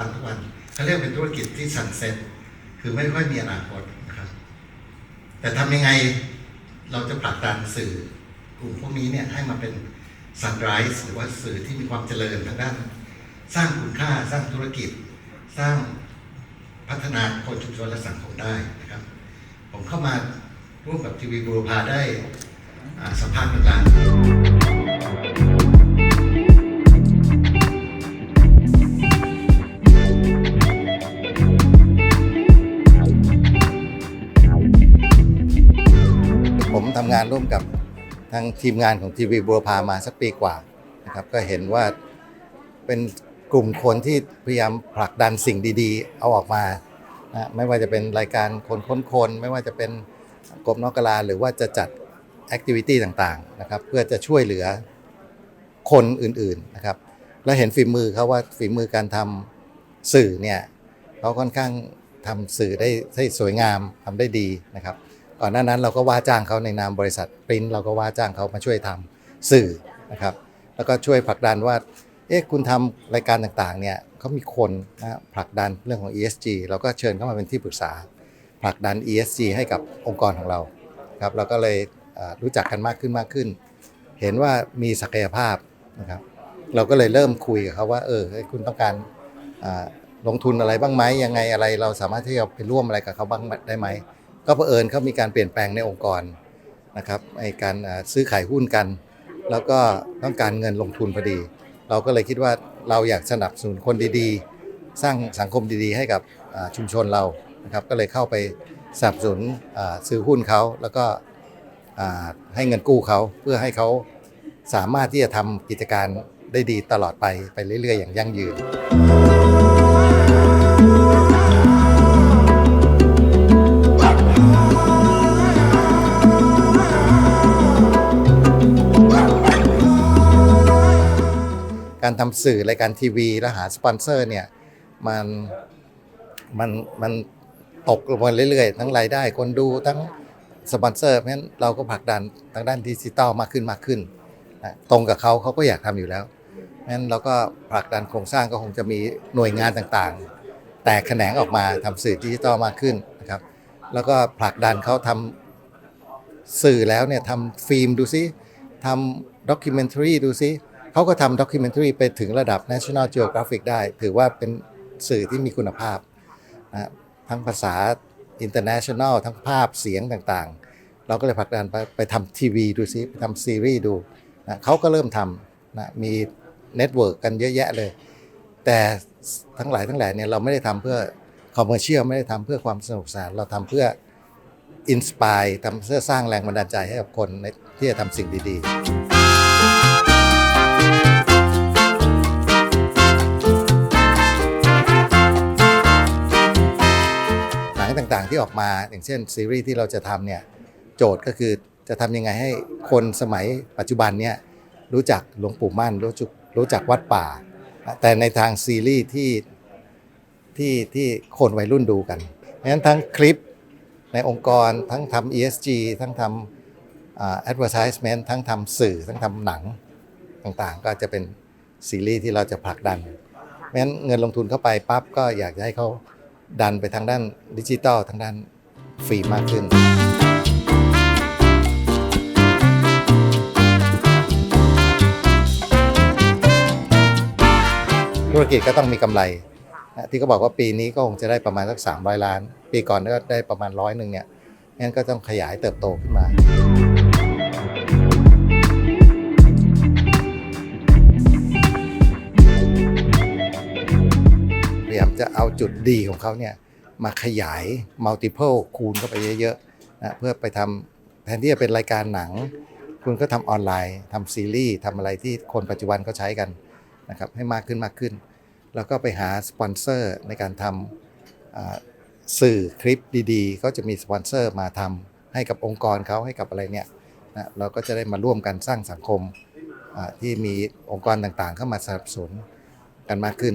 วันทุกวันเขาเรียกเป็นธุรกิจที่สันเซ็ตคือไม่ค่อยมีอนาคตนะครับ แต่ทำยังไงเราจะผลักดันสื่อกลุ่มพวกนี้เนี่ยให้มาเป็นซันไรส์หรือว่าสื่อที่มีความเจริญทางด้าน สร้างคุณค่าสร้างธุรกิจ สร้างพัฒนาคนชุมชนและสังคมได้นะครับ ผมเข้ามาร่วมกับทีวีบูรพาได้สัมภาษณ์เหมือนกัน ผมทำงานร่วมกับทางทีมงานของทีวีบัวพามาสักปีกว่านะครับก็เห็นว่าเป็นกลุ่มคนที่พยายามผลักดันสิ่งดีๆ เอาออกมานะไม่ว่าจะเป็นรายการคนค้นคนไม่ว่าจะเป็นกบนอกกลาหรือว่าจะจัดแอคทิวิตี้ต่างๆนะครับเพื่อจะช่วยเหลือคนอื่นๆนะครับแล้วเห็นฝีมือเขาว่าฝีมือการทำสื่อเนี่ยเขาค่อนข้างทำสื่อได้ได้สวยงามทำได้ดีนะครับ ก่อนหน้านั้นเราก็ว่าจ้างเขาในนามบริษัทปริ้นเราก็ว่าจ้างเขามาช่วยทำสื่อนะครับ แล้วก็ช่วยผลักดันว่า เอ๊ะคุณทำรายการต่างๆ เนี่ยเขามีคนนะผลักดันเรื่องของ ESG เราก็เชิญเข้ามาเป็นที่ปรึกษา ผลักดัน ESG ให้กับองค์กรของเราครับเราก็เลยรู้จักกันมากขึ้นมากขึ้น เห็นว่ามีศักยภาพนะครับ เราก็เลยเริ่มคุยกับเขาว่า เออคุณต้องการลงทุนอะไรบ้างไหมยังไงอะไร เราสามารถที่จะไปร่วมอะไรกับเขาบ้างได้ไหม ก็เผอิญเขามีการเปลี่ยนแปลงในองค์กรนะครับในการซื้อขายหุ้นกัน แล้วก็ต้องการเงินลงทุนพอดี เราก็เลยคิดว่าเราอยากสนับสนุนคนดีๆ สร้างสังคมดีๆ ให้กับชุมชนเรานะครับก็เลยเข้าไปสนับสนุนซื้อหุ้นเขาแล้วก็ให้เงินกู้เขาเพื่อให้เขาสามารถที่จะทำกิจการได้ดีตลอดไปไปเรื่อยๆ อย่างยั่งยืน การทำสื่อรายการทีวีและหาสปอนเซอร์เนี่ยมันมันมันตกลงมาเรื่อยๆ ทั้งรายได้คนดูทั้งสปอนเซอร์เพราะฉะนั้นเราก็ผลักดันทางด้านดิจิตอลมากขึ้นมากขึ้นนะตรงกับเขาเขาก็อยากทำอยู่แล้วเพราะฉะนั้นเราก็ผลักดันโครงสร้างก็คงจะมีหน่วยงานต่างๆ แตกแขนงออกมาทำสื่อดิจิตอลมากขึ้นนะครับแล้วก็ผลักดันเขาทำสื่อแล้วเนี่ยทำฟิล์มดูซิทำด็อกิเมนทรีดูซิ เขาก็ทำด็อกิเมนทรีไปถึงระดับ National Geographic ได้ ถือว่าเป็นสื่อที่มีคุณภาพนะทั้งภาษา international ทั้งภาพเสียงต่างๆ เราก็เลยผลักดันไปไปทำทีวีดูซิไปทำซีรีส์ดูนะเขาก็เริ่มทำนะมีเน็ตเวิร์กกันเยอะแยะเลย แต่ทั้งหลายทั้งแหล่เนี่ยเราไม่ได้ทำเพื่อคอมเมอร์เชียลไม่ได้ทำเพื่อความสนุกสนานเราทำเพื่ออินสปายทำเพื่อสร้างแรงบันดาลใจให้กับคนในที่จะทำสิ่งดี ๆ ต่างๆที่ออกมาอย่างเช่นซีรีส์ที่เราจะทำเนี่ยโจทย์ก็คือจะทำยังไงให้คนสมัยปัจจุบันเนี่ยรู้จักหลวงปู่มั่นรู้จักรู้จักวัดป่า แต่ในทางซีรีส์ที่ที่ที่คนวัยรุ่นดูกันเพราะฉะนั้นทั้งคลิปในองค์กรทั้งทำ ESG ทั้งทำอ่า advertisement ทั้งทำสื่อ ทั้งทำหนังต่างๆ ก็จะเป็นซีรีส์ที่เราจะผลักดันเพราะฉะนั้นเงินลงทุนเข้าไปปั๊บก็อยากจะให้เขา ดันไปทางด้านดิจิตอลทางด้านฟิล์มมากขึ้น ธุรกิจก็ต้องมีกำไรนะที่เขาบอกว่าปีนี้ก็คงจะได้ประมาณสัก300 ล้าน ปีก่อนก็ได้ประมาณร้อยหนึ่งเนี่ยงั้นก็ต้องขยายเติบโตขึ้นมา จะเอาจุดดีของเขาเนี่ยมาขยาย multiple คูณเข้าไปเยอะๆนะเพื่อไปทำแทนที่จะเป็นรายการหนัง คุณก็ทำออนไลน์ทำซีรีส์ทำอะไรที่คนปัจจุบันเขาใช้กันนะครับให้มากขึ้นมากขึ้น แล้วก็ไปหาสปอนเซอร์ในการทำสื่อคลิปดีๆ ก็จะมีสปอนเซอร์มาทำให้กับองค์กรเขาให้กับอะไรเนี่ยนะเราก็จะได้มาร่วมกันสร้างสังคมที่มีองค์กรต่างๆ เข้ามาสนับสนุนกันมากขึ้น